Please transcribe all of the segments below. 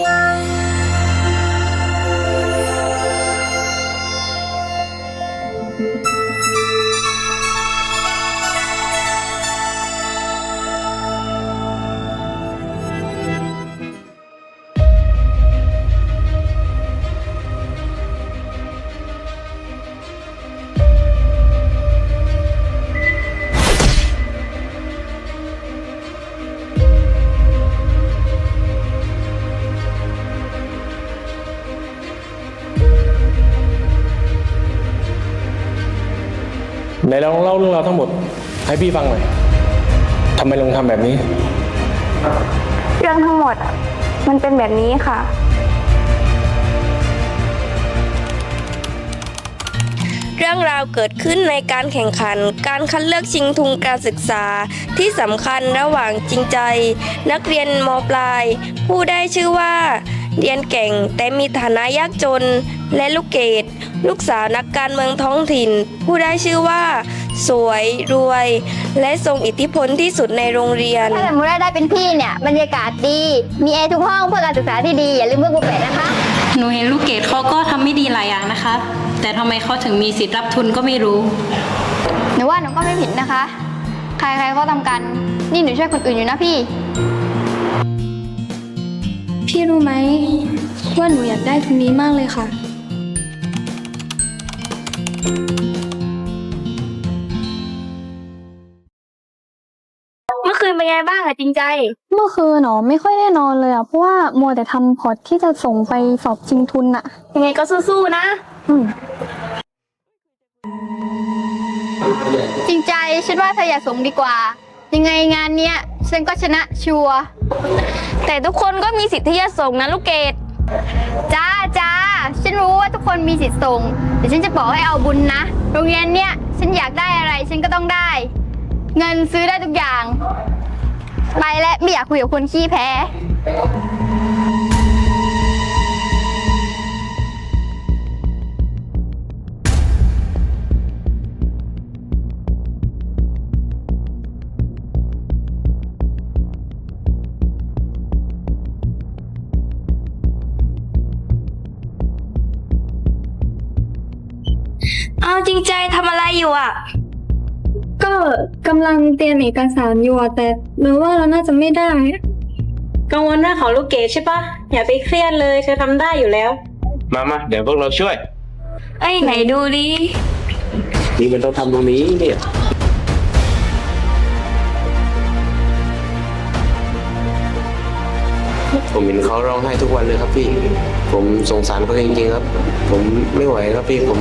Música ไหนลองเล่าเรื่องราวทั้งหมด ให้พี่ฟังหน่อยทำไมลงทำแบบนี้ เรื่องทั้งหมดอะมันเป็นแบบนี้ค่ะ เรื่องราวเกิดขึ้นในการแข่งขัน การคัดเลือกชิงทุนการศึกษาที่สำคัญระหว่างจริงใจ นักเรียนมปลาย ผู้ได้ชื่อว่า เรียนเก่งแต่มีฐานะยากจน และลูกเกดลูกสาวนักการเมืองท้องถิ่น ผู้ได้ชื่อว่า สวยรวย และทรงอิทธิพลที่สุดในโรงเรียน ถ้าสมมติว่าได้เป็นพี่เนี่ยบรรยากาศดี มีแอร์ทุกห้องเพื่อการศึกษาที่ดี อย่าลืมเพื่อนกูเป็ดนะคะ หนูเห็นลูกเกดเขาก็ทำไม่ดีหลายอย่างนะคะ แต่ทำไมเขาถึงมีสิทธิ์รับทุนก็ไม่รู้ หนูว่าหนูก็ไม่ผิดนะคะ ใครๆก็ทำกัน นี่หนูช่วยคนอื่นอยู่นะพี่ พี่รู้ไหมว่าหนูอยากได้ทุนนี้มากเลยค่ะ เมื่อคืนเป็นไงบ้างอะจริงใจ เมื่อคืนหนอไม่ค่อยได้นอนเลยอะเพราะว่ามัวแต่ทำพอร์ตที่จะส่งไปสอบชิงทุนอะยังไงก็สู้ๆนะจริงใจฉันว่าเธออย่าสมดีกว่า ยังไงงานเนี้ย ฉันก็ชนะชัวร์ แต่ทุกคนก็มีสิทธิ์ที่จะส่งนะลูกเกดจ้าจ้าฉันรู้ว่าทุกคนมีสิทธิ์ส่งแต่ฉันจะบอกให้เอาบุญนะ โรงเรียนเนี้ยฉันอยากได้อะไรฉันก็ต้องได้ เงินซื้อได้ทุกอย่าง ไปและไม่อยากคุยกับคนขี้แพ้ ใจทำอะไรอยู่อะ ก็กำลังเตรียมเอกสารอยู่อะแต่หนูว่าเราน่าจะไม่ได้ กังวลเรื่องของลูกเกดใช่ปะอย่าไปเครียดเลยเธอทำได้อยู่แล้ว มามาเดี๋ยวพวกเราช่วย เอ้ยไหนดูดิ นี่มันต้องทำตรงนี้เนี่ยผมเห็นเขาร้องไห้ทุกวันเลยครับพี่ ผมสงสารเขาจริงๆครับ ผมไม่ไหวครับพี่ผม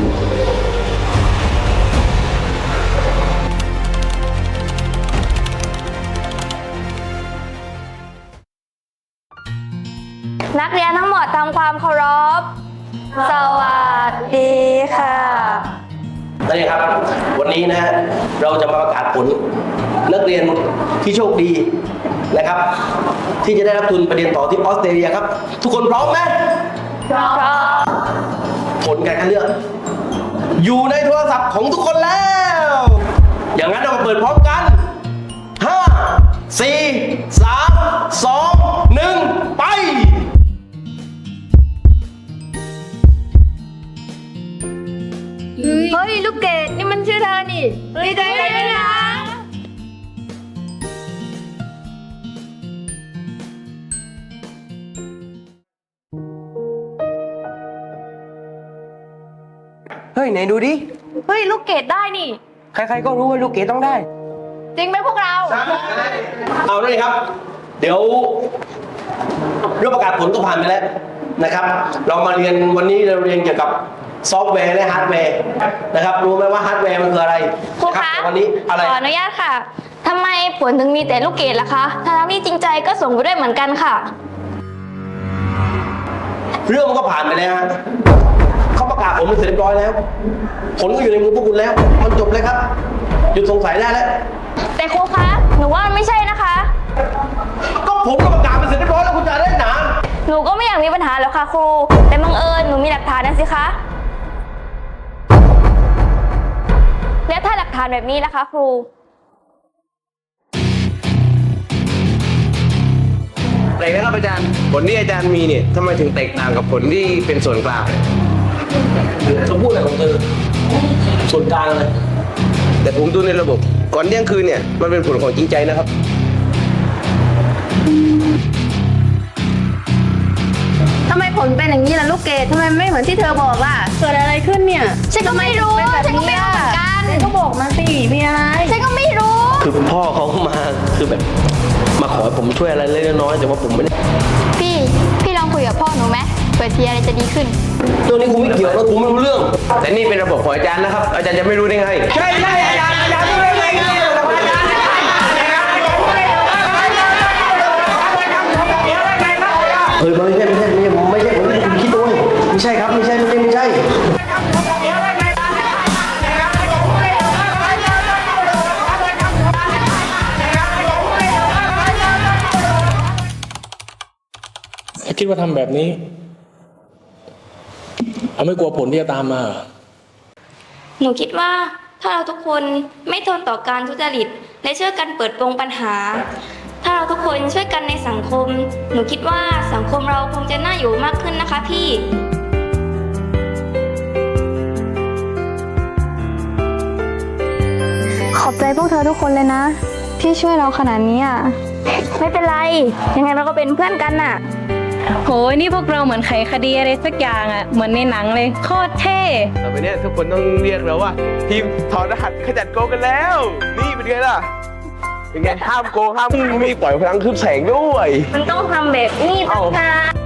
นักเรียนทั้งหมดทำความเคารพ สวัสดีค่ะนี่ครับ วันนี้นะฮะเราจะมาประกาศผลนักเรียนที่โชคดีนะครับ ที่จะได้รับทุนไปเรียนต่อที่ออสเตรเลียครับ ทุกคนพร้อมไหมพร้อมผลการคัดเลือก อยู่ในโทรศัพท์ของทุกคนแล้ว อย่างนั้นเรามาเปิดพร้อมกัน ฮ้ยไหนดูดิ เฮ้ยลูกเกดได้นี่ ใครๆก็รู้ว่าลูกเกดต้องได้ จริงไหมพวกเราเอาเลยครับ เดี๋ยวเรื่องประกาศผลก็ผ่านไปแล้วนะครับ เรามาเรียนวันนี้เราเรียนเกี่ยวกับซอฟต์แวร์และฮาร์ดแวร์นะครับ รู้ไหมว่าฮาร์ดแวร์มันคืออะไรครูนะคะรับวันนี้อะไรขออนุญาตค่ะทำไมผลถึงมีแต่ลูกเกดล่ะคะทั้งๆที่จริงใจก็ส่งไปด้วยเหมือนกันค่ะ เรื่องมันก็ผ่านไปแล้วฮะเขา ประกาศผลมันเสร็จเรียบร้อยแล้ว ผลก็อยู่ในมือพวกคุณแล้ว มันจบเลยครับ หยุดสงสัยได้แล้ว แต่ครูคะ หนูว่ามันไม่ใช่นะคะ ก็ผมก็ประกาศไปเสร็จเรียบร้อยแล้วคุณจะเล่นหนาหนูก็ไม่อยากมีปัญหาหรอกค่ะครู แต่บังเอิญหนูมีหลักฐานนะสิคะ แล้วถ้าหลักฐานแบบนี้ล่ะคะครูผแปลกนะครับอาจารย์ ผลที่อาจารย์มีเนี่ยทำไมถึงแตกต่างกับผลที่เป็นส่วนกลาง เธอพูดอะไรของเธอส่วนกลางเลยแต่ผมดูในระบบ ก่อนเที่ยงคืนเนี่ย มันเป็นผลของจริงใจนะครับทำไมผลเป็นอย่างนี้ล่ะลูกเกดทำไมไม่เหมือนที่เธอบอกล่ะ เกิดอะไรขึ้นเนี่ย ฉันก็ไม่รู้ ฉันก็ไม่รู้เหมือนกัน ก็บอกมาสิมีอะไร ฉันก็ไม่รู้ คือพ่อเขามาคือแบบ มาขอให้ผมช่วยอะไรเล็กๆน้อยๆแต่ว่าผมไม่ได้พี่ พี่ลองคุยกับพ่อหนูไหมเผื่อทีอะไรจะดีขึ้นเรื่องนี้กูไม่เกี่ยวแล้วกูไม่รู้เรื่อง แต่นี่เป็นระบบของอาจารย์นะครับ อาจารย์จะไม่รู้ได้ไง ใช่ใช่อาจารย์อาจารย์ไม่ได้ไงอาจารย์เฮ้ยไม่ใช่ไม่ใช่ คิดว่าทำแบบนี้เอาไม่กลัวผลที่จะตามมาเหรอหนูคิดว่าถ้าเราทุกคนไม่ทนต่อการทุจริต และช่วยกันเปิดโปงปัญหา ถ้าเราทุกคนช่วยกันในสังคม หนูคิดว่าสังคมเราคงจะน่าอยู่มากขึ้นนะคะพี่ขอบใจพวกเธอทุกคนเลยนะ ที่ช่วยเราขนาดนี้อะ ไม่เป็นไร ยังไงเราก็เป็นเพื่อนกันน่ะ โหยนี่พวกเราเหมือนไขคดีอะไรสักอย่างอะเหมือนในหนังเลย โคตรเท่ ต่อไปเนี้ทุกคนต้องเรียกเราว่า ทีมถอดรหัสขจัดโกงกันแล้ว นี่เป็นไงล่ะ เป็นไงห้ามโกงห้ามมีปล่อยพลังคืบแสงด้วย มันต้องทำแบบนี้เอ้าต่างหาก